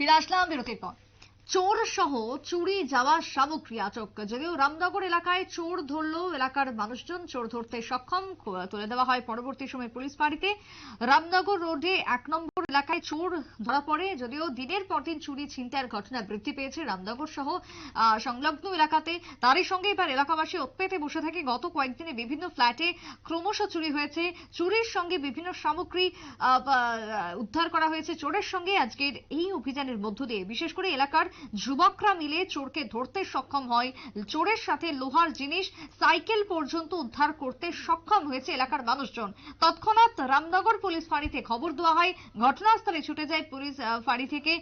ফিরে আসলাম বিরতির পর চোর সহ চুরি যাওয়া সামগ্রী আটক যদিও রামনগর এলাকায় চোর ধরলো এলাকার মানুষজন। চোর ধরতে সক্ষম তুলে দেওয়া হয় পরবর্তী সময় পুলিশ ফাঁড়িতে। রামনগর রোডে এক নম্বর এলাকায় চোর ধরা পড়ে, যদিও দিনের পর দিন চুরি ছিনতাইয়ের ঘটনা বৃদ্ধি পেয়েছে রামনগর সহ সংলগ্ন এলাকাতে। তারই সঙ্গে এবার এলাকাবাসী ওৎপেতে বসে থাকে। গত কয়েকদিনে বিভিন্ন ফ্ল্যাটে ক্রমশ চুরি হয়েছে। চুরির সঙ্গে বিভিন্ন সামগ্রী উদ্ধার করা হয়েছে। চোরের সঙ্গে আজকের এই অভিযানের মধ্য দিয়ে। বিশেষ করে এলাকার যুবকরা মিলে চোরকে ধরতে সক্ষম হয়। চোরের সাথে লোহার জিনিস, সাইকেল পর্যন্ত উদ্ধার করতে সক্ষম হয়েছে এলাকার মানুষজন। তৎক্ষণাৎ রামনগর পুলিশ ফাঁড়িতে খবর দেওয়া হয়। ঘটনাস্থলে ছুটে যায় পুলিশ ফাঁড়ি থেকে।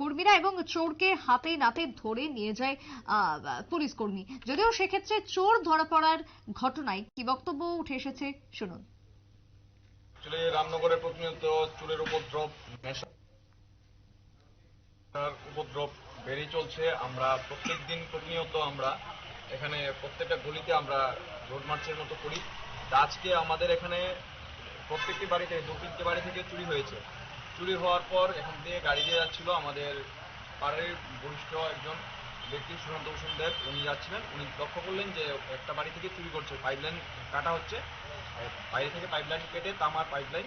কর্মীরা এবং চোরকে হাতে নাতে ধরে নিয়ে যায় পুলিশ কর্মী। যদিও সেক্ষেত্রে চোর ধরা পড়ার ঘটনায় কি বক্তব্য উঠে এসেছে, শুনুন। রামনগরে প্রতিনিয়ত চুরের উপদ্রব উপদ্রব বেড়েই চলছে। আমরা প্রত্যেক দিন প্রতিনিয়ত আমরা এখানে প্রত্যেকটা গলিতে আমরা রোড মার্চের মতো করি। আজকে আমাদের এখানে প্রত্যেকটি বাড়িতে দু তিনটে বাড়ি থেকে চুরি হয়েছে। চুরি হওয়ার পর এখান দিয়ে গাড়ি দিয়ে যাচ্ছিল আমাদের পাড়ার বরিষ্ঠ একজন ব্যক্তি, সুশান্ত ভূষণ দেব। উনি যাচ্ছিলেন। উনি লক্ষ্য করলেন যে একটা বাড়ি থেকে চুরি করছে। পাইপলাইন কাটা হচ্ছে। বাইরে থেকে পাইপলাইন কেটে তামার পাইপলাইন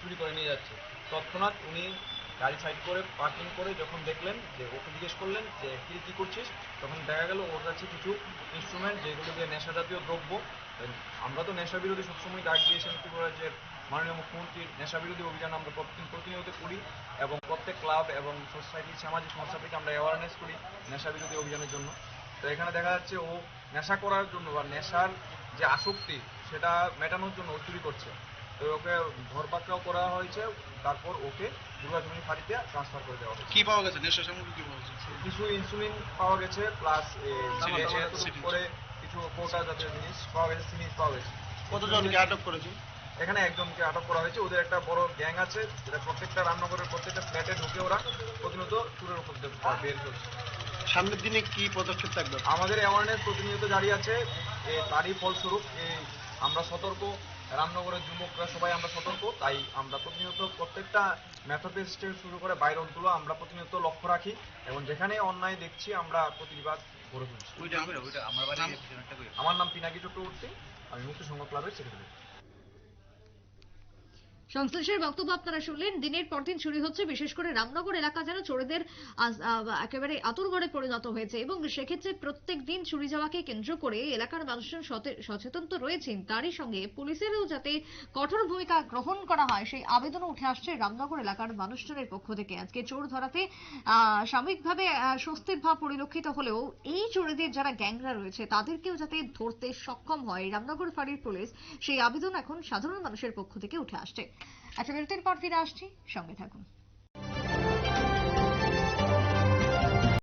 চুরি করে নিয়ে যাচ্ছে। তৎক্ষণাৎ উনি গাড়ি সাইড করে পার্কিং করে যখন দেখলেন যে ওকে জিজ্ঞেস করলেন যে, কি কি করছিস? তখন দেখা গেল ওর কাছে কিছু ইনস্ট্রুমেন্ট যেগুলো দিয়ে নেশা জাতীয় দ্রব্য আমরা তো নেশা বিরোধী সবসময় ডাক দিয়েছেন ত্রিপুরাজ্যের মাননীয় মুখ্যমন্ত্রীর নেশা বিরোধী অভিযান আমরা প্রতি- প্রতিনিয়ত করি এবং প্রত্যেক ক্লাব এবং সোসাইটি, সামাজিক সংস্থা থেকে আমরা অ্যাওয়ারনেস করি নেশা বিরোধী অভিযানের জন্য। তো এখানে দেখা যাচ্ছে ও নেশা করার জন্য বা নেশার যে আসক্তি, সেটা মেটানোর জন্য ও চুরি করছে। তো ওকে ধরপাকড়াও করা হয়েছে তারপর ওকে দুর্গাজনী ফাঁড়িতে ট্রান্সফার করে দেওয়া হয়েছে। কি পাওয়া গেছে? নেশা সামগ্রী কি পাওয়া গেছে? কিছু ইনসুলিন পাওয়া গেছে প্লাস করে কিছু কোটা জাতীয় জিনিস পাওয়া গেছে সিরিজ পাওয়া গেছে। কতজনকে আটক করেছে? এখানে একজনকে আটক করা হয়েছে ওদের একটা বড় গ্যাং আছে যেটা প্রত্যেকটা রামনগরের প্রত্যেকটা ফ্ল্যাটে ঢুকে ওরা প্রতিনিয়ত চুরের উপর বের করছে। সামনের দিনে কি পদক্ষেপ থাকবে? আমাদের অ্যাওয়ারনেস প্রতিনিয়ত জারি আছে তারই ফলস্বরূপ আমরা সতর্ক রামনগরের যুবকরা সবাই আমরা সতর্ক তাই আমরা প্রতিনিয়ত প্রত্যেকটা ম্যাথোপেস্টে শুরু করে বাইরন অঞ্চলও আমরা প্রতিনিয়ত লক্ষ্য রাখি এবং যেখানে অন্যায় দেখছি আমরা প্রতিবাদ গড়ে তুলছি। ওইটা ওইটা আমার আমার নাম পিনাকি চক্রবর্তী আমি মুক্তি সংঘ ক্লাবের সেক্রেটারি সংশ্লিষ্টের বক্তব্য আপনারা শুনলেন। দিনের পর দিন চুরি হচ্ছে, বিশেষ করে রামনগর এলাকা যেন চোরেদের একেবারে আতুরঘরে পরিণত হয়েছে এবং সেক্ষেত্রে প্রত্যেক দিন চুরি যাওয়াকে কেন্দ্র করে এলাকার মানুষজন সচেতন তো রয়েছেন। তারই সঙ্গে পুলিশেরও যাতে কঠোর ভূমিকা গ্রহণ করা হয়, সেই আবেদনও উঠে আসছে রামনগর এলাকার মানুষজনের পক্ষ থেকে। আজকে চোর ধরাতে সাময়িকভাবে স্বস্তির ভাব পরিলক্ষিত হলেও এই চোরেদের যারা গ্যাংরা রয়েছে, তাদেরকেও যাতে ধরতে সক্ষম হয়। রামনগর ফাঁড়ির পুলিশ সেই আবেদন এখন সাধারণ মানুষের পক্ষ থেকে উঠে আসছে। একটা বিরতির পর ফিরে আসছি। সঙ্গে থাকুন।